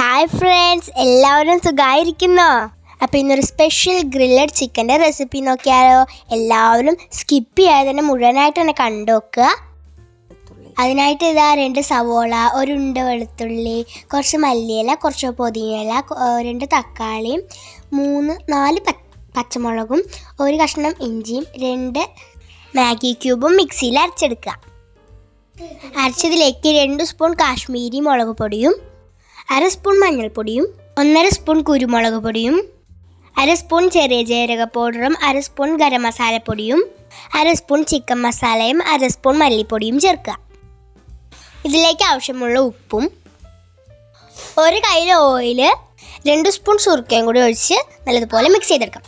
Hi friends എല്ലാവരും സുഖമായിരിക്കുന്നോ അപ്പോൾ ഇന്നൊരു സ്പെഷ്യൽ ഗ്രില്ലഡ് ചിക്കന്റെ റെസിപ്പി നോക്കിയാലോ? എല്ലാവരും സ്കിപ്പ് ചെയ്യാതെ തന്നെ മുഴുവനായിട്ട് തന്നെ കണ്ടുവെക്കുക അതിനായിട്ട് ഇതാ രണ്ട് സവോള ഒരു ഉണ്ട വെളുത്തുള്ളി കുറച്ച് മല്ലിയില കുറച്ച് പൊതിയില രണ്ട് തക്കാളിയും മൂന്ന് നാല് പച്ചമുളകും ഒരു കഷ്ണം ഇഞ്ചിയും രണ്ട് മാഗി ക്യൂബും മിക്സിയിൽ അരച്ചെടുക്കുക. അരച്ചതിലേക്ക് രണ്ട് സ്പൂൺ കാശ്മീരി മുളക് പൊടിയും അര സ്പൂൺ മഞ്ഞൾപ്പൊടിയും ഒന്നര സ്പൂൺ കുരുമുളക് പൊടിയും അര സ്പൂൺ ചെറിയ ജീരക പൗഡറും അര സ്പൂൺ ഗരം മസാലപ്പൊടിയും അര സ്പൂൺ ചിക്കൻ മസാലയും അര സ്പൂൺ മല്ലിപ്പൊടിയും ചേർക്കുക. ഇതിലേക്ക് ആവശ്യമുള്ള ഉപ്പും ഒരു കയ്യിൽ ഓയിൽ രണ്ട് സ്പൂൺ സുർക്കയും കൂടി ഒഴിച്ച് നല്ലതുപോലെ മിക്സ് ചെയ്തെടുക്കാം.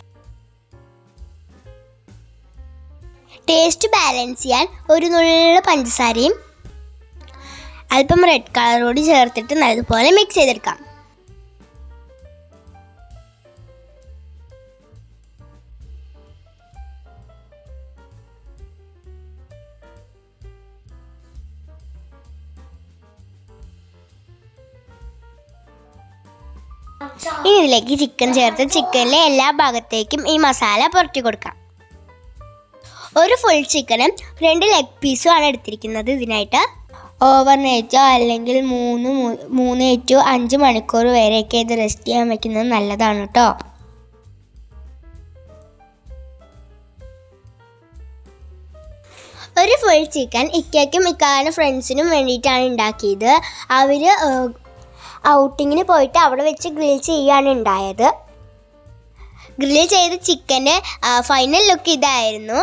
ടേസ്റ്റ് ബാലൻസ് ചെയ്യാൻ ഒരു നുള്ള പഞ്ചസാരയും അല്പം റെഡ് കളർ കൂടി ചേർത്തിട്ട് നല്ലതുപോലെ മിക്സ് ചെയ്തെടുക്കാം. ഇനി ഇതിലേക്ക് ചിക്കൻ ചേർത്ത് ചിക്കനിലെ എല്ലാ ഭാഗത്തേക്കും ഈ മസാല പുരട്ടി കൊടുക്കാം. ഒരു ഫുൾ ചിക്കനും രണ്ട് ലെഗ് പീസും ആണ് എടുത്തിരിക്കുന്നത് ഇതിനായിട്ട്. ഓവർ നൈറ്റോ അല്ലെങ്കിൽ മൂന്ന് മൂന്ന് ടു അഞ്ച് മണിക്കൂർ വരെയൊക്കെ ഇത് റെസ്റ്റ് ചെയ്യാൻ വയ്ക്കുന്നത് നല്ലതാണ് കേട്ടോ ഒരു ഫുൾ ചിക്കൻ ഇക്കയ്ക്കും ഇക്കാനും ഫ്രണ്ട്സിനും വേണ്ടിയിട്ടാണ് ഉണ്ടാക്കിയത്. അവർ ഔട്ടിങ്ങിന് പോയിട്ട് അവിടെ വെച്ച് ഗ്രിൽ ചെയ്യാണ് ഉണ്ടായത്. ഗ്രിൽ ചെയ്ത ചിക്കന്റെ ഫൈനൽ ലുക്ക് ഇതായിരുന്നു.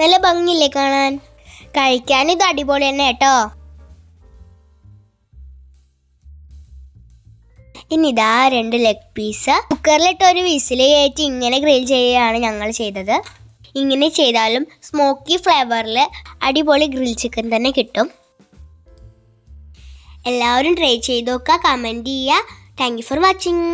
നല്ല ഭംഗിയില്ലേ കാണാൻ? കഴിക്കാൻ ഇത് അടിപൊളി തന്നെ കേട്ടോ ഇനി ഇതാ രണ്ട് ലെഗ് പീസ് കുക്കറിലിട്ട് ഒരു വിസിൽ കയറ്റി ഇങ്ങനെ ഗ്രിൽ ചെയ്യുകയാണ് ഞങ്ങൾ ചെയ്തത്. ഇങ്ങനെ ചെയ്താലും സ്മോക്കി ഫ്ലേവറിൽ അടിപൊളി ഗ്രിൽ ചിക്കൻ തന്നെ കിട്ടും. എല്ലാവരും ട്രൈ ചെയ്ത് നോക്കുക കമന്റ് ചെയ്യുക. Thank you for watching